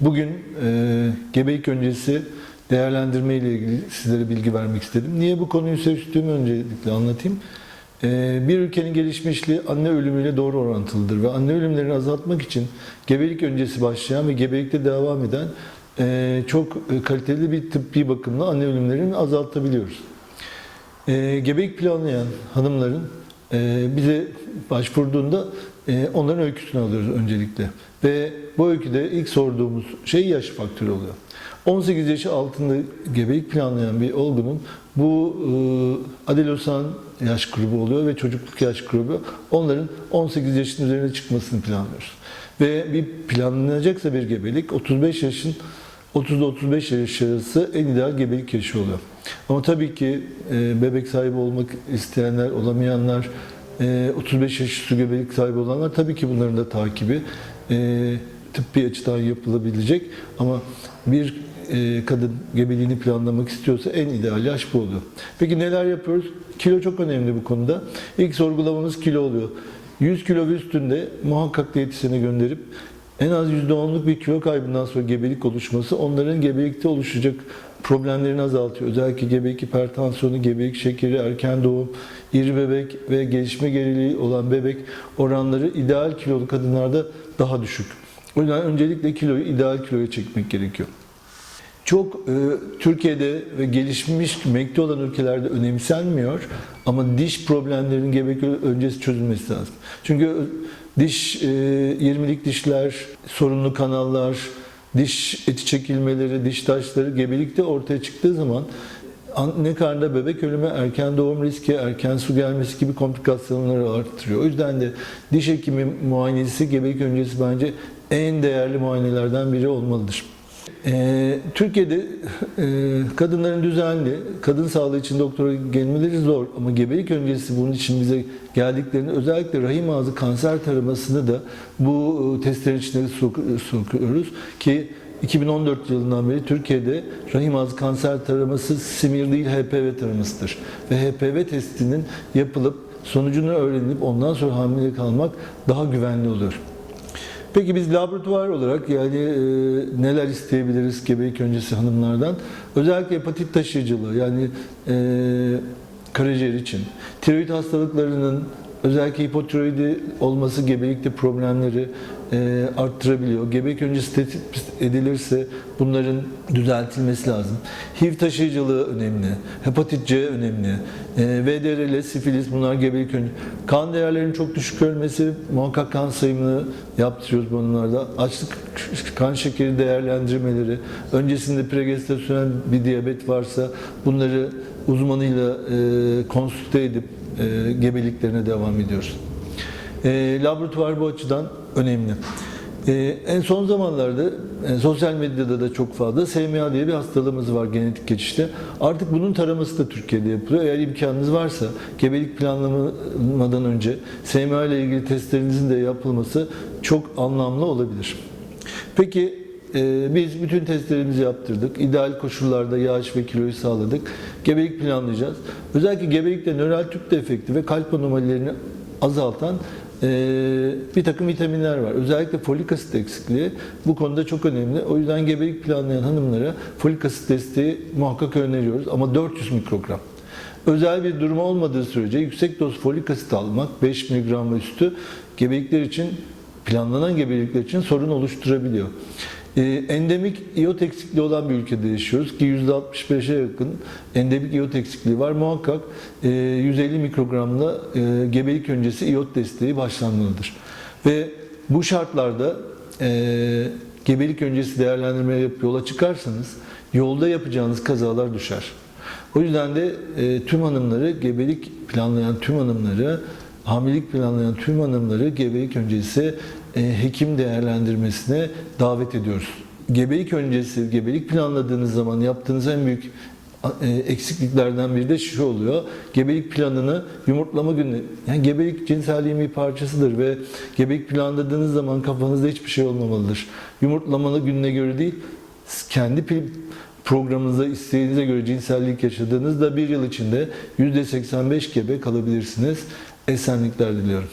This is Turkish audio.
Bugün e, gebelik öncesi değerlendirme ile ilgili sizlere bilgi vermek istedim. Niye bu konuyu seçtiğimi öncelikle anlatayım. E, bir ülkenin gelişmişliği anne ölümüyle doğru orantılıdır ve anne ölümlerini azaltmak için gebelik öncesi başlayan ve gebelikte devam eden e, çok e, kaliteli bir tıbbi bakımla anne ölümlerini azaltabiliyoruz. E, gebelik planlayan hanımların bize başvurduğunda e, onların öyküsünü alıyoruz öncelikle. Ve bu öyküde ilk sorduğumuz şey yaş faktörü oluyor. 18 yaşı altında gebelik planlayan bir olgunun bu e, adelosan yaş grubu oluyor ve çocukluk yaş grubu onların 18 yaşın üzerine çıkmasını planlıyoruz. Ve bir planlanacaksa bir gebelik 35 yaşın 30-35 yaş arası en ideal gebelik yaşı oluyor. Ama tabii ki e, bebek sahibi olmak isteyenler, olamayanlar, e, 35 yaş üstü gebelik sahibi olanlar tabii ki bunların da takibi e, tıbbi açıdan yapılabilecek. Ama bir e, kadın gebeliğini planlamak istiyorsa en ideal yaş bu oluyor. Peki neler yapıyoruz? Kilo çok önemli bu konuda. İlk sorgulamamız kilo oluyor. 100 kilo üstünde muhakkak diyetisyene gönderip en az %10'luk bir kilo kaybından sonra gebelik oluşması onların gebelikte oluşacak problemlerini azaltıyor. Özellikle gebelik hipertansiyonu, gebelik şekeri, erken doğum, iri bebek ve gelişme geriliği olan bebek oranları ideal kilolu kadınlarda daha düşük. O yüzden öncelikle kiloyu ideal kiloya çekmek gerekiyor. Çok e, Türkiye'de ve gelişmiş mekte olan ülkelerde önemsenmiyor ama diş problemlerinin gebelik öncesi çözülmesi lazım. Çünkü diş, e, 20'lik dişler, sorunlu kanallar, diş eti çekilmeleri, diş taşları gebelikte ortaya çıktığı zaman anne karnında bebek ölümü, erken doğum riski, erken su gelmesi gibi komplikasyonları arttırıyor. O yüzden de diş hekimi muayenesi gebelik öncesi bence en değerli muayenelerden biri olmalıdır. Ee, Türkiye'de e, kadınların düzenli, kadın sağlığı için doktora gelmeleri zor ama gebelik öncesi bunun için bize geldiklerinde özellikle rahim ağzı kanser taramasını da bu e, testlerin içine sok- sokuyoruz ki 2014 yılından beri Türkiye'de rahim ağzı kanser taraması simir değil HPV taramasıdır. Ve HPV testinin yapılıp sonucunu öğrenilip ondan sonra hamile kalmak daha güvenli olur. Peki biz laboratuvar olarak yani e, neler isteyebiliriz gebelik öncesi hanımlardan? Özellikle hepatit taşıyıcılığı yani e, karaciğer için, tiroid hastalıklarının özellikle hipotiroidi olması gebelikte problemleri e, arttırabiliyor. Gebelik öncesi tetkik edilirse bunların düzeltilmesi lazım. HIV taşıyıcılığı önemli, hepatit C önemli, e, VDRL, sifilis bunlar gebelik öncesi. Kan değerlerinin çok düşük ölmesi, muhakkak kan sayımını yaptırıyoruz bunlarda. Açlık, kan şekeri değerlendirmeleri, öncesinde pregestasyonel bir diyabet varsa bunları uzmanıyla e, konsülte edip e, gebeliklerine devam ediyoruz. E, laboratuvar bu açıdan önemli. E, en son zamanlarda e, sosyal medyada da çok fazla SMA diye bir hastalığımız var genetik geçişte. Artık bunun taraması da Türkiye'de yapılıyor. Eğer imkanınız varsa gebelik planlamadan önce SMA ile ilgili testlerinizin de yapılması çok anlamlı olabilir. Peki e, biz bütün testlerimizi yaptırdık. İdeal koşullarda yağış ve kiloyu sağladık. Gebelik planlayacağız. Özellikle gebelikte nöral tüp defekti ve kalp anomalilerini azaltan e, bir takım vitaminler var. Özellikle folik asit eksikliği bu konuda çok önemli. O yüzden gebelik planlayan hanımlara folik asit desteği muhakkak öneriyoruz ama 400 mikrogram. Özel bir durum olmadığı sürece yüksek doz folik asit almak 5 mg ve üstü gebelikler için planlanan gebelikler için sorun oluşturabiliyor. Ee, endemik iot eksikliği olan bir ülkede yaşıyoruz ki %65'e yakın endemik iot eksikliği var. Muhakkak e, 150 mikrogramla e, gebelik öncesi iot desteği başlanmalıdır. Ve bu şartlarda e, gebelik öncesi değerlendirmeye yapıp yola çıkarsanız yolda yapacağınız kazalar düşer. O yüzden de e, tüm hanımları, gebelik planlayan tüm hanımları, hamilelik planlayan tüm hanımları gebelik öncesi e, hekim değerlendirmesine davet ediyoruz. Gebelik öncesi, gebelik planladığınız zaman yaptığınız en büyük e, eksikliklerden biri de şu oluyor. Gebelik planını yumurtlama günü, yani gebelik cinselliğin bir parçasıdır ve gebelik planladığınız zaman kafanızda hiçbir şey olmamalıdır. Yumurtlamalı gününe göre değil, kendi programınıza, isteğinize göre cinsellik yaşadığınızda bir yıl içinde %85 gebe kalabilirsiniz. Esenlikler diliyorum.